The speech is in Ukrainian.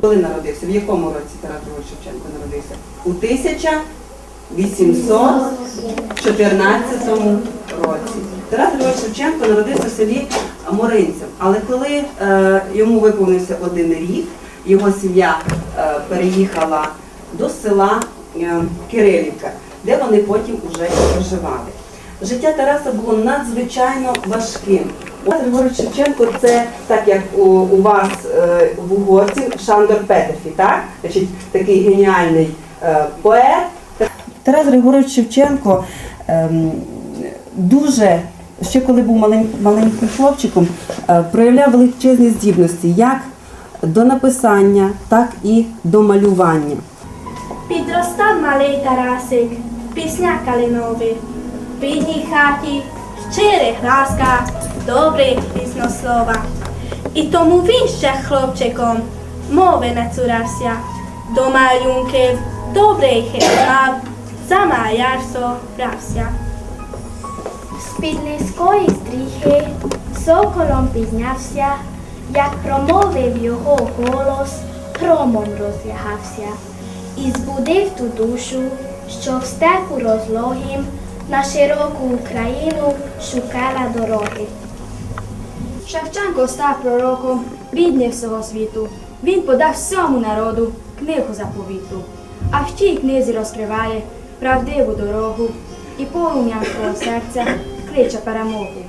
Коли народився? В якому році Тарас Шевченко народився? У 1814 році. Тарас Григорович Шевченко народився в селі Моринців. Але коли е, йому виповнився один рік, його сім'я е, переїхала до села е, Кирилівка, де вони потім уже і проживали. Життя Тараса було надзвичайно важким. Григорович Шевченко це так як у, у вас е, в угорців Шандор Петерфі, так? Значить, такий геніальний е, поет. Тарас Григорович Шевченко ем, дуже, ще коли був маленьким хлопчиком, е, проявляв величезні здібності як до написання, так і до малювання. Підростав малий Тарасик, пісня калинові, в рідній хаті, щирих ласка, добрих піснослова. І тому він ще хлопчиком мови не цурався, до малюнків добрий хист мав, за маярство брався. З-під низької стріхи соколом піднявся, як промовив його голос, громом розлягався, і збудив ту душу, що в степу розлогім на широку Україну шукала дороги. Шевченко став пророком рідний всього світу. Він подав всьому народу книгу заповіту, а в тій книзі розкриває правдиву дорогу і полум'ям свого серця кличе перемогу.